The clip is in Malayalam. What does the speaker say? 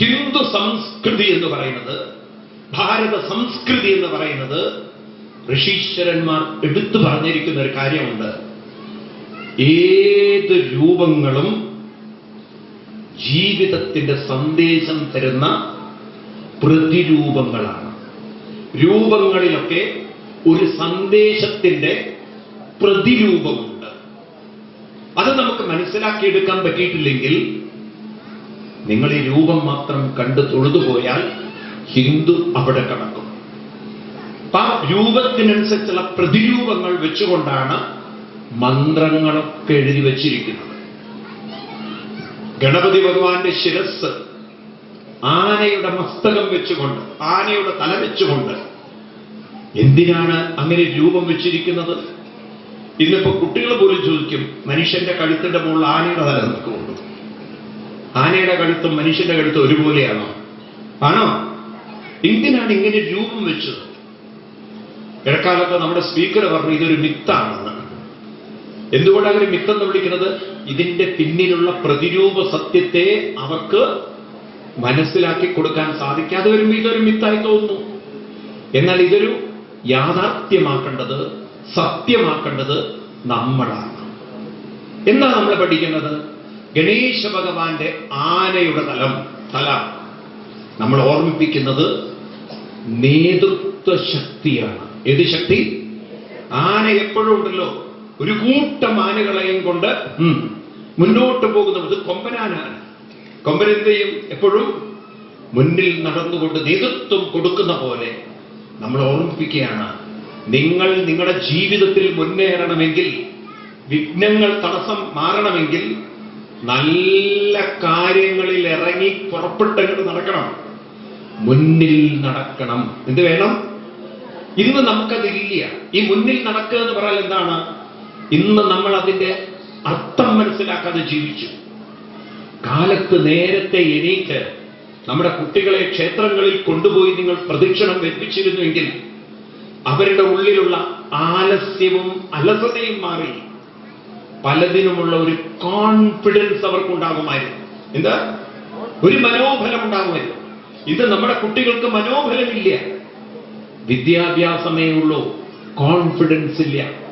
ഹിന്ദു സംസ്കൃതി എന്ന് പറയുന്നത് ഭാരത സംസ്കൃതി എന്ന് പറയുന്നത് ഋഷീശ്വരന്മാർ എടുത്തു പറഞ്ഞിരിക്കുന്ന ഒരു കാര്യമുണ്ട്. ഏത് രൂപങ്ങളും ജീവിതത്തിന്റെ സന്ദേശം തരുന്ന പ്രതിരൂപങ്ങളാണ്. രൂപങ്ങളിലൊക്കെ ഒരു സന്ദേശത്തിന്റെ പ്രതിരൂപമുണ്ട്. അത് നമുക്ക് മനസ്സിലാക്കിയെടുക്കാൻ പറ്റിയിട്ടില്ലെങ്കിൽ നിങ്ങൾ ഈ രൂപം മാത്രം കണ്ടു തൊഴുതുപോയാൽ ഹിന്ദു അവിടെ കടക്കും. അപ്പൊ രൂപത്തിനനുസരിച്ചുള്ള പ്രതിരൂപങ്ങൾ വെച്ചുകൊണ്ടാണ് മന്ത്രങ്ങളൊക്കെ എഴുതി വച്ചിരിക്കുന്നത്. ഗണപതി ഭഗവാന്റെ ശിരസ് ആനയുടെ മസ്തകം വെച്ചുകൊണ്ട് ആനയുടെ തല വെച്ചുകൊണ്ട് എന്തിനാണ് അങ്ങനെ രൂപം വെച്ചിരിക്കുന്നത്? ഇന്നിപ്പോ കുട്ടികൾ പോലും ചോദിക്കും മനുഷ്യന്റെ കഴുത്തിന്റെ മുകളിൽ ആനയുടെ തല നിൽക്കുന്നുണ്ട് ആനയുടെ കഴുത്തും മനുഷ്യന്റെ കഴുത്തും ഒരുപോലെയാണോ? ആണോ? എന്തിനാണ് ഇങ്ങനെ രൂപം വെച്ചത്. ഇടക്കാലത്ത് നമ്മുടെ സ്പീക്കർ പറഞ്ഞു ഇതൊരു മിത്താണെന്ന്. എന്തുകൊണ്ടാണ് അവർ മിത്തെന്ന് വിളിക്കുന്നത്? ഇതിന്റെ പിന്നിലുള്ള പ്രതിരൂപ സത്യത്തെ അവർക്ക് മനസ്സിലാക്കി കൊടുക്കാൻ സാധിക്കാതെ വരുമ്പോൾ ഇതൊരു മിത്തായി തോന്നുന്നു. എന്നാൽ ഇതൊരു യാഥാർത്ഥ്യമാക്കേണ്ടത് സത്യമാക്കേണ്ടത് നമ്മളാണ്. എന്താ നമ്മൾ പഠിക്കുന്നത്? ഗണേശ ഭഗവാന്റെ ആനയുടെ തലം തല. നമ്മൾ ഓർമ്മിപ്പിക്കുന്നത് നേതൃത്വ ശക്തിയാണ്. ഏത് ശക്തി? ആന എപ്പോഴും ഉണ്ടല്ലോ. ഒരു കൂട്ടം ആനകളെയും കൊണ്ട് മുന്നോട്ട് പോകുന്നത് കൊമ്പനാനാണ് കൊമ്പനെന്തെയും എപ്പോഴും മുന്നിൽ നടന്നുകൊണ്ട് നേതൃത്വം കൊടുക്കുന്ന പോലെ നമ്മൾ ഓർമ്മിപ്പിക്കുകയാണ്. നിങ്ങൾ നിങ്ങളുടെ ജീവിതത്തിൽ മുന്നേറണമെങ്കിൽ വിഘ്നങ്ങൾ തടസ്സം മാറണമെങ്കിൽ നല്ല കാര്യങ്ങളിൽ ഇറങ്ങി പുറപ്പെട്ടങ്ങോട്ട് നടക്കണം. മുന്നിൽ നടക്കണം. എന്ത് വേണം? ഇന്ന് നമുക്കതില്ല ഈ മുന്നിൽ നടക്കുക എന്ന് പറഞ്ഞാൽ എന്താണ്? ഇന്ന് നമ്മൾ അതിന്റെ അർത്ഥം മനസ്സിലാക്കാതെ ജീവിച്ചു. കാലത്ത് നേരത്തെ എണീറ്റ് നമ്മുടെ കുട്ടികളെ ക്ഷേത്രങ്ങളിൽ കൊണ്ടുപോയി നിങ്ങൾ പ്രദക്ഷിണം വെപ്പിച്ചിരുന്നുവെങ്കിൽ അവരുടെ ഉള്ളിലുള്ള ആലസ്യവും അലസതയും മാറി. പലതിനുമുള്ള ഒരു കോൺഫിഡൻസ് അവർക്കുണ്ടാകുമായിരുന്നു. എന്താ? ഒരു മനോഫലം ഉണ്ടാകുമായിരുന്നു ഇത് നമ്മുടെ കുട്ടികൾക്ക് മനോഫലമില്ല വിദ്യാഭ്യാസമേ ഉള്ളൂ. കോൺഫിഡൻസ് ഇല്ല.